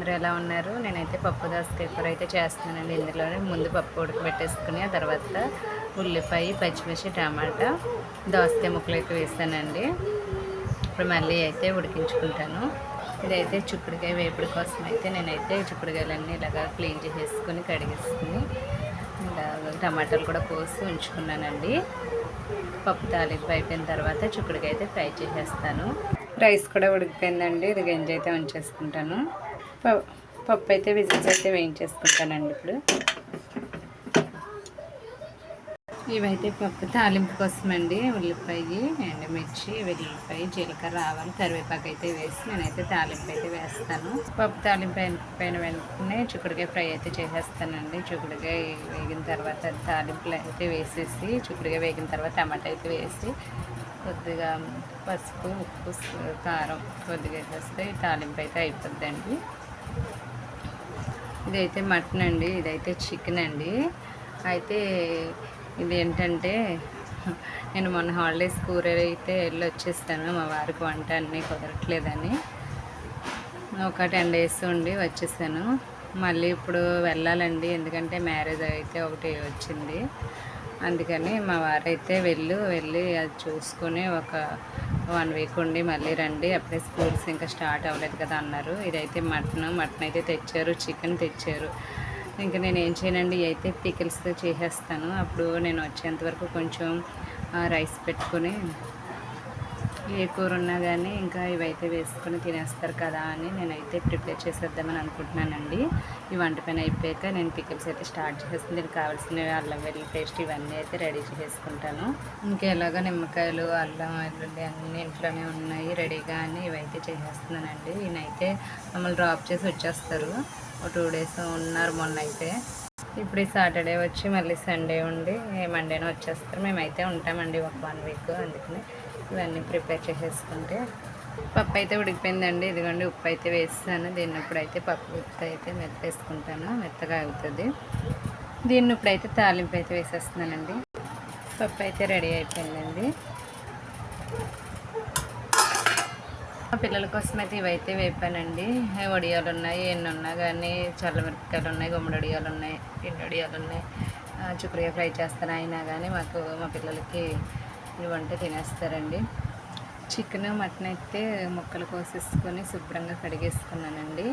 అందరూ ఎలా ఉన్నారు? నేనైతే పప్పు దోసకాయ కూర అయితే చేస్తున్నానండి. ఇందులోనే ముందు పప్పు ఉడకబెట్టేసుకుని ఆ తర్వాత ఉల్లిపాయ పచ్చిమిర్చి టమాటా దోసకాయ ముక్కలు అయితే వేసానండి. ఇప్పుడు మళ్ళీ అయితే ఉడికించుకుంటాను. ఇదైతే చుక్కుడుకాయ వేపుడు కోసం అయితే నేనైతే చుక్కుడుకాయలన్నీ ఇలాగా క్లీన్ చేసేసుకుని కడిగేసుకుని ఇలా టమాటాలు కూడా కోసి ఉంచుకున్నానండి. పప్పు తాలింపు అయిపోయిన తర్వాత చుక్కుడుకాయ అయితే ఫ్రై చేసేస్తాను. రైస్ కూడా ఉడికిపోయిందండి. ఇది గంజి అయితే ఉంచేసుకుంటాను. పప్పు అయితే విజిల్స్ అయితే వేయించేసుకుంటానండి ఇప్పుడు. ఇవైతే పప్పు తాలింపు కోసం అండి ఉల్లిపాయ ఎండుమిర్చి వెల్లుల్లిపాయ జీలకర్ర ఆవాలు కరివేపాకు అయితే వేసి నేనైతే తాలింపు అయితే వేస్తాను. పప్పు తాలింపు పైన వెంటనే చిక్కుడుకాయ ఫ్రై అయితే చేసేస్తానండి. చిక్కుడుకాయ వేగిన తర్వాత తాలింపులు అయితే వేసేసి చిక్కుడుకాయ వేగిన తర్వాత టమాటా అయితే వేసి కొద్దిగా పసుపు ఉప్పు కారం కొద్దిగా వేసేస్తే తాలింపు అయితే అయిపోద్దండి. ఇదైతే మటన్ అండి ఇదైతే చికెన్ అండి. అయితే ఇది ఏంటంటే నేను మొన్న హాలిడేస్ కూర అయితే వెళ్ళి వచ్చేస్తాను మా వారికి వంట అన్నీ కుదరట్లేదని. ఒక టెన్ డేస్ ఉండి వచ్చేసాను. మళ్ళీ ఇప్పుడు వెళ్ళాలండి ఎందుకంటే మ్యారేజ్ అయితే ఒకటి వచ్చింది. అందుకని మా వారైతే వెళ్ళు వెళ్ళి అది చూసుకొని ఒక వన్ వీక్ ఉండి మళ్ళీ రండి. అప్పుడే స్కూల్స్ ఇంకా స్టార్ట్ అవ్వలేదు కదా అన్నారు. ఇదైతే మటన్ మటన్ అయితే తెచ్చారు చికెన్ తెచ్చారు. ఇంకా నేను ఏం చేయనండి అయితే పికిల్స్తో చేసేస్తాను. అప్పుడు నేను వచ్చేంతవరకు కొంచెం రైస్ పెట్టుకొని ఏ కూర ఉన్నా కానీ ఇంకా ఇవైతే వేసుకొని తినేస్తారు కదా అని నేనైతే ప్రిపేర్ చేసేద్దామని అనుకుంటున్నానండి. ఈ వంట పైన అయిపోయాక నేను పికప్స్ అయితే స్టార్ట్ చేసేసి దీనికి కావాల్సినవి అల్లం వెల్లుల్లి పేస్ట్ ఇవన్నీ అయితే రెడీ చేసుకుంటాను ఇంకా ఎలాగో నిమ్మకాయలు అల్లం వెల్లుల్లి అన్నీ ఇంట్లోనే ఉన్నాయి. రెడీగా అని ఇవైతే చేసేస్తున్నానండి. ఈయనైతే మమ్మల్ని డ్రాప్ చేసి వచ్చేస్తారు. ఒక టూ డేస్ ఉన్నారు మొన్న అయితే ఇప్పుడు ఈ సాటర్డే వచ్చి మళ్ళీ సండే ఉండి మండేనే వచ్చేస్తారు. మేమైతే ఉంటామండి ఒక వన్ వీక్ అందుకని. ఇవన్నీ ప్రిపేర్ చేసేసుకుంటే పప్పు అయితే ఉడికిపోయిందండి. ఇదిగోండి ఉప్పు అయితే వేస్తాను. దీన్ని ఇప్పుడైతే పప్పు ఉప్పు అయితే మెత్త వేసుకుంటాను మెత్తగా అవుతుంది. దీన్ని ఇప్పుడైతే తాలింపు అయితే వేసేస్తున్నానండి. పప్పు అయితే రెడీ అయిపోయిందండి. మా పిల్లల కోసం అయితే ఇవైతే వేపానండి. వడియాలు ఉన్నాయి ఎన్ని ఉన్నా కానీ చల్లమిరపకాయలు ఉన్నాయి గుమ్మడి వడియాలు ఉన్నాయి పిండి వడియాలు ఉన్నాయి ఆ, ఫ్రై చేస్తాను. అయినా కానీ మాకు మా పిల్లలకి వంట తినేస్తారండి. చికెన్ మటన్ అయితే ముక్కలు కోసేసుకొని శుభ్రంగా కడిగేసుకున్నానండి.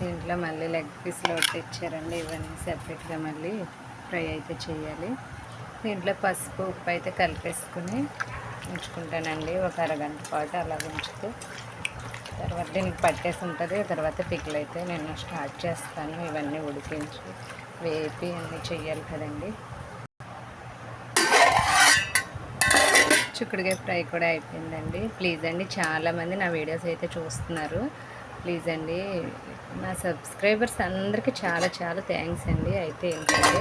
దీంట్లో మళ్ళీ లెగ్ పీస్లో ఒకటి ఇచ్చారండి. ఇవన్నీ సెపరేట్గా మళ్ళీ ఫ్రై అయితే చేయాలి. దీంట్లో పసుపు ఉప్పు అయితే కలిపేసుకుని ఉంచుకుంటానండి. ఒక అరగంట పాటు అలా ఉంచుతూ. తర్వాత దీనికి పట్టేసి ఉంటుంది. తర్వాత పిక్కలు అయితే నేను స్టార్ట్ చేస్తాను. ఇవన్నీ ఉడికించి వేపి అన్నీ చెయ్యాలి కదండి. చిక్కుడుకాయ ఫ్రై కూడా అయిపోయిందండి. ప్లీజ్ అండి చాలామంది నా వీడియోస్ అయితే చూస్తున్నారు. ప్లీజ్ అండి నా సబ్స్క్రైబర్స్ అందరికీ చాలా చాలా థ్యాంక్స్ అండి. అయితే ఏంటంటే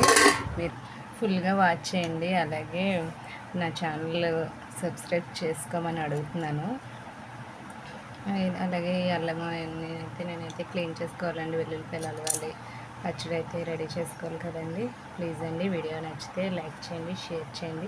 మీరు ఫుల్గా వాచ్ చేయండి అలాగే నా ఛానల్ సబ్స్క్రైబ్ చేసుకోమని అడుగుతున్నాను. అలాగే ఈ అల్లం అవన్నీ అయితే నేనైతే క్లీన్ చేసుకోవాలండి వెల్లుల్లిపాయలు అలవాలి పచ్చడి అయితే రెడీ చేసుకోవాలి కదండి. ప్లీజ్ అండి వీడియో నచ్చితే లైక్ చేయండి షేర్ చేయండి.